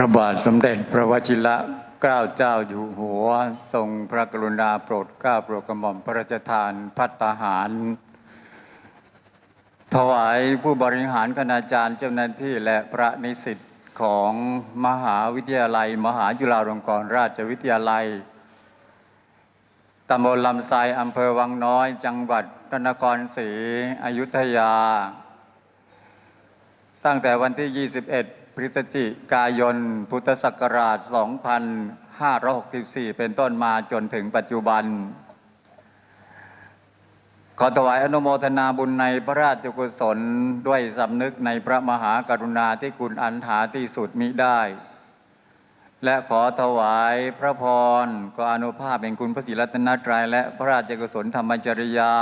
พระบาทสมเด็จพระวชิระเกล้าเจ้าอยู่หัว ทรงพระกรุณาโปรดเกล้าโปรดกระหม่อมพระราชทานพัตตาหาร ถวายผู้บริหารคณาจารย์เจ้าหน้าที่และพระนิสิตของมหาวิทยาลัย มหาจุฬาลงกรณราชวิทยาลัยตำบลลำไทรอำเภอวังน้อย จังหวัดพระนครศรีอยุธยา ตั้งแต่วันที่ 21 พฤศจิกายน พุทธศักราช 2564 เป็นต้นมาจนถึงปัจจุบัน ขอถวายอนุโมทนาบุญในพระราชกุศลด้วยสำนึกในพระมหากรุณาที่คุณอันหาที่สุดมิได้ และขอถวายพระพรก็อนุภาพแห่งคุณพระศรีรัตนตรัยและพระราชกุศลธรรมจริยา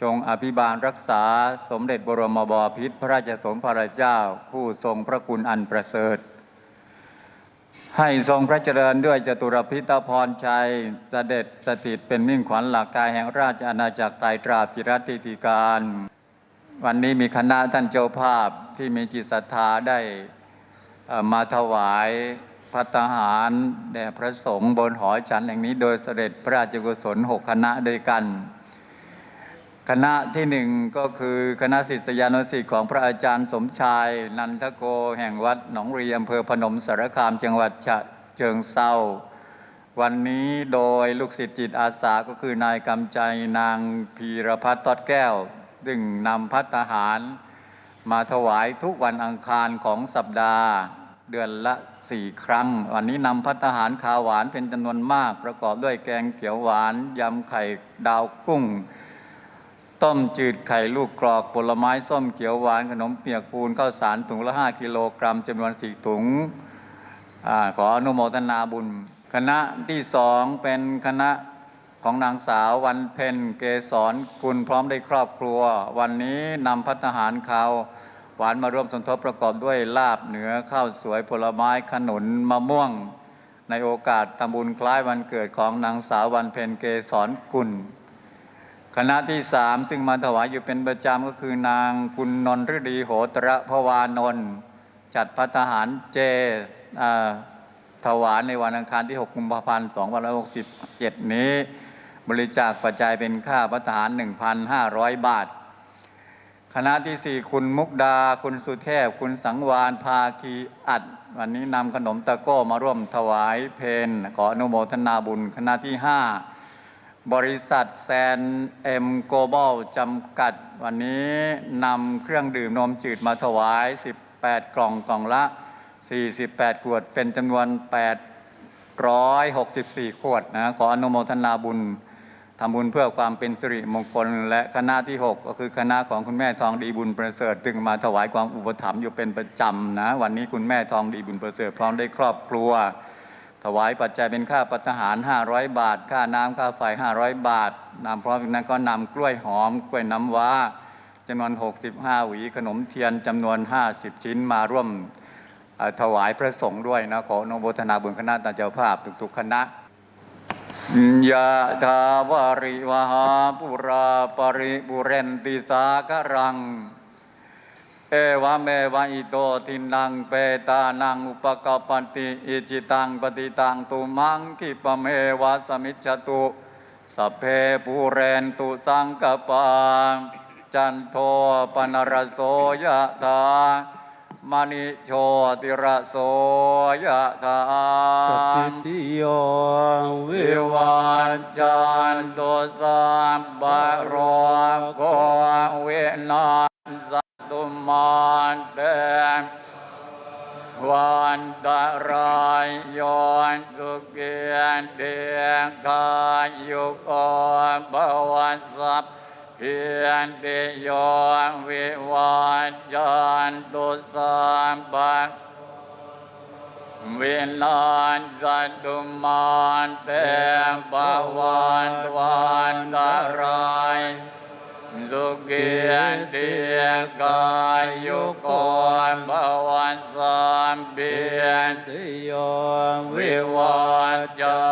จงอภิบาลรักษาสมเด็จบรมบพิตรพระราชสมภารเจ้า ผู้ทรงพระคุณอันประเสริฐ ให้ทรงพระเจริญด้วยจตุรพิตรพรชัยเสด็จสถิตเป็นมิ่งขวัญหลักกายแห่งราชอาณาจักรไตรตราบจิรติติการ วันนี้มีคณะท่านเจ้าภาพที่มีจิตศรัทธาได้มาถวายพัตหารแด่พระสงฆ์บนหอฉันแห่งนี้โดยเสด็จพระราชกุศลหกคณะด้วยกัน คณะที่หนึ่งก็คือคณะศิษยานุศิษย์ของพระอาจารย์สมชาย นันทโกแห่งวัดหนองรีอำเภอพนมสารคามจังหวัดฉะเชิงเซาวันนี้โดยลูกศิษย์จิตอาสาก็คือนายกำใจนางพีรพัฒน์ตอดแก้วซึ่งนำพัฒหาร มาถวายทุกวันอังคารของสัปดาห์ เดือนละสี่ครั้ง วันนี้นำพัฒหารขาวหวานเป็นจำนวนมาก ประกอบด้วยแกงเขียวหวานยำไข่ดาวกุ้ง ต้มจืดไข่ลูกกรอกผลไม้ส้มเขียวหวานขนมเปียกปูนข้าวสารถุงละ5กิโลกรัมจำนวนสี่ถุงอขออนุโมทนาบุญ คณะที่สองเป็นคณะของนางสาววันเพ็ญเกษรกุลพร้อมด้ครอบครัว วันนี้นำพัฒหารข้าวหวานมาร่วมสมทบประกอบด้วยลาบเหนือข้าวสวยผลไม้ขนุนมะม่วง ในโอกาสทำบุญคล้ายวันเกิดของนางสาววันเพ็ญเกษรกุล คณะที่สามซึ่งมาถวายอยู่เป็นประจำก็คือนางคุณนนฤดีโหตระพวานนท์จัดพัฒหารเจอ่าถวายในวันอังคารที่ 6 กุมภาพันธ์ 2567 นี้ บริจาคปัจจัยเป็นค่าพัฒหาร 1,500 บาท คณะที่สี่คุณมุกดา คุณสุเทพ คุณสังวานภาคีอัด วันนี้นำขนมตะโก้มาร่วมถวายเพนขออนุโมทนาบุญ คณะที่ห้า บริษัทแซนเอ็มโกลบอลจำกัด วันนี้นำเครื่องดื่มนมจืดมาถวาย 18 กล่องกล่องละ 48 ขวด เป็นจำนวน 864 ขวดนะขออนุโมทนาบุญทำบุญเพื่อความเป็นสิริมงคล และคณะที่ 6 ก็คือคณะของคุณแม่ทองดีบุญประเสริฐจึงมาถวายความอุปถัมภ์อยู่เป็นประจำนะ วันนี้คุณแม่ทองดีบุญประเสริฐพร้อมได้ครอบครัว ถวายปัจจัยเป็นค่าปัตหาร500 บาท ค่าน้ำค่าไฟ 500 บาทนำพร้อมกันนั้นก็นำกล้วยหอม กล้วยน้ำว้าจำนวน 65 หวี ขนมเทียนจำนวน 50 ชิ้นมาร่วมถวายพระสงฆ์ด้วยนะขออนุโมทนาบุญคณะตาเจ้าภาพทุกๆคณะยะทาวาริวหาปุราปริบุเรนติสาครัง เอวะเมวะอิโตทินังเปตานังอุปกปปติอิจิตังปฏิตังตุมังคิปะเมวะสมิจจตุสัพเพปูเรนตุสังกปาจันโทปนรสโสยะธามณิโชติระโสยะธาสัพพิติโยวิวิวัวัจจันตุสัพพะโรโควินา โยนสุเกียนเดียกายุโกภวสัพเพียนติโยวิวัจจันตุสัพพะวินาศตุมานเตปวันวันตรียนเตียติกายุโกภวันสามเบียนติโยวิวัจจัน